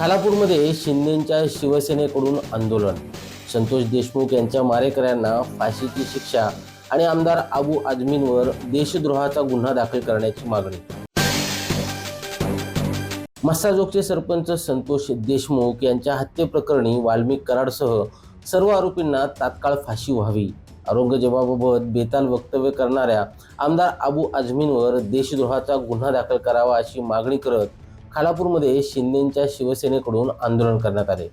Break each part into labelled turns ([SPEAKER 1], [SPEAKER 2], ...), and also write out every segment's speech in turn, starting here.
[SPEAKER 1] खालापूरमध्ये शिंदेच्या शिवसेनेकडून आंदोलन. संतोष देशमुख यांच्या मारेकऱ्यांना फाशीची शिक्षा आणि आमदार आबू आजमींवर देशद्रोहाचा गुन्हा दाखल करण्याची मागणी. मस्साजोगचे सरपंच संतोष देशमुख यांच्या हत्येप्रकरणी वाल्मिक कराडसह सर्व आरोपींना तात्काळ फाशी व्हावी. औरंगजेबाबाबत बेताल वक्तव्य करणाऱ्या आमदार अबू आझमींवर देशद्रोहाचा गुन्हा दाखल करावा अशी मागणी करत खालापूरमध्ये शिंदेंच्या शिवसेनेकडून आंदोलन करण्यात आले.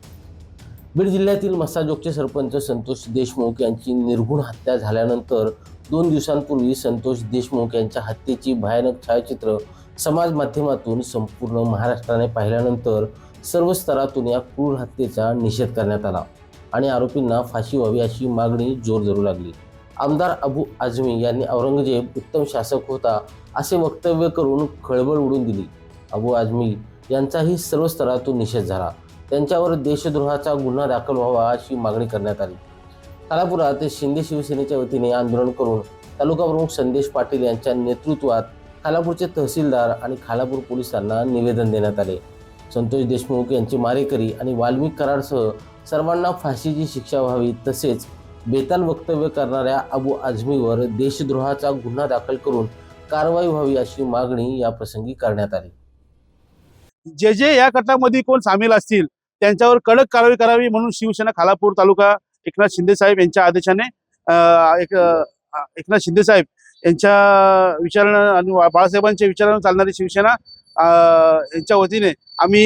[SPEAKER 1] बीड जिल्ह्यातील मसाजोगचे सरपंच संतोष देशमुख यांची निर्घुण हत्या झाल्यानंतर दोन दिवसांपूर्वी संतोष देशमुख यांच्या हत्येची भयानक छायाचित्र समाज माध्यमातून संपूर्ण महाराष्ट्राने पाहिल्यानंतर सर्व स्तरातून या क्रूर हत्येचा निषेध करण्यात आला आणि आरोपींना फाशी व्हावी अशी मागणी जोर धरू लागली. आमदार अबू आझमी यांनी औरंगजेब उत्तम शासक होता असे वक्तव्य करून खळबळ उडून दिली. अबू आझमी यांचाही सर्व स्तरातून निषेध झाला. त्यांच्यावर देशद्रोहाचा गुन्हा दाखल व्हावा अशी मागणी करण्यात आली. खालापुरात शिंदे शिवसेनेच्या वतीने आंदोलन करून तालुका प्रमुख संदेश पाटील यांच्या नेतृत्वात खालापूरचे तहसीलदार आणि खालापूर पोलिसांना निवेदन देण्यात आले. संतोष देशमुख यांची मारेकरी आणि वाल्मिक करारसह सर्वांना फाशीची शिक्षा व्हावी तसेच बेताल वक्तव्य करणाऱ्या अबू आझमीवर देशद्रोहाचा गुन्हा दाखल करून कारवाई व्हावी अशी मागणी याप्रसंगी करण्यात आली.
[SPEAKER 2] जे जे या गटामध्ये कोण सामील असतील त्यांच्यावर कडक कारवाई करावी म्हणून शिवसेना खालापूर तालुका एकनाथ शिंदे साहेब यांच्या आदेशाने एक एकनाथ शिंदे साहेब यांच्या विचारानं आणि बाळासाहेबांच्या विचारानं चालणारी शिवसेना यांच्या वतीने आम्ही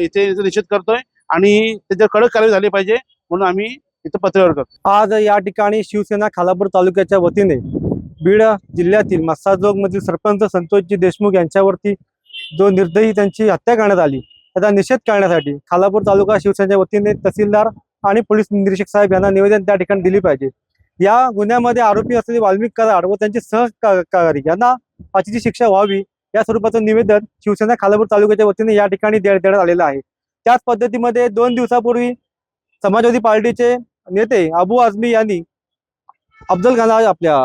[SPEAKER 2] इथे निषेध करतोय आणि त्याच्यावर कडक कारवाई झाली पाहिजे म्हणून आम्ही इथं पत्रव्यवहार करतो
[SPEAKER 3] आज या ठिकाणी शिवसेना खालापूर तालुक्याच्या वतीने बीड जिल्ह्यातील मस्साजोगमधील सरपंच संतोषजी देशमुख यांच्यावरती जो निर्दयी त्यांची हत्या करण्यात आली त्याचा निषेध करण्यासाठी खालापूर तालुका शिवसेनेच्या वतीने तहसीलदार आणि पोलीस निरीक्षक साहेब यांना निवेदन त्या ठिकाणी दिली पाहिजे. या गुन्ह्यामध्ये आरोपी असलेले वाल्मिक कराड व त्यांचे सहकारी यांना फाशीची शिक्षा व्हावी या स्वरूपाचं निवेदन शिवसेना खालापूर तालुक्याच्या वतीने या ठिकाणी दे- देण्यात आलेलं आहे. त्याच पद्धतीमध्ये दोन दिवसापूर्वी समाजवादी पार्टीचे नेते अबू आझमी यांनी अफजल खान आपल्या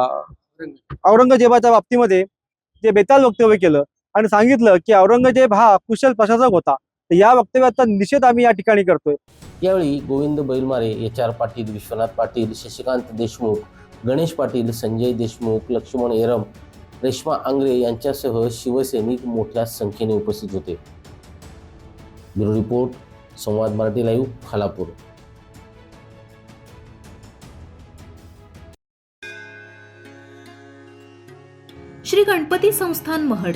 [SPEAKER 3] औरंगजेबाच्या बाबतीमध्ये जे बेताल वक्तव्य केलं आणि सांगितलं की औरंगजेब हा कुशल प्रशासक होता. तर या वक्तव्याचा निषेध आम्ही या ठिकाणी करतोय.
[SPEAKER 1] यावेळी गोविंद बैलमारे एच आर पाटील विश्वनाथ पाटील शशिकांत देशमुख गणेश पाटील संजय देशमुख लक्ष्मण एरम रेश्मा आंग्रे यांच्यासह शिवसैनिक मोठ्या संख्येने उपस्थित होते. Bureau report Samvad Marathi live Khalapur.
[SPEAKER 4] Shri Ganpati Sansthan Mahad.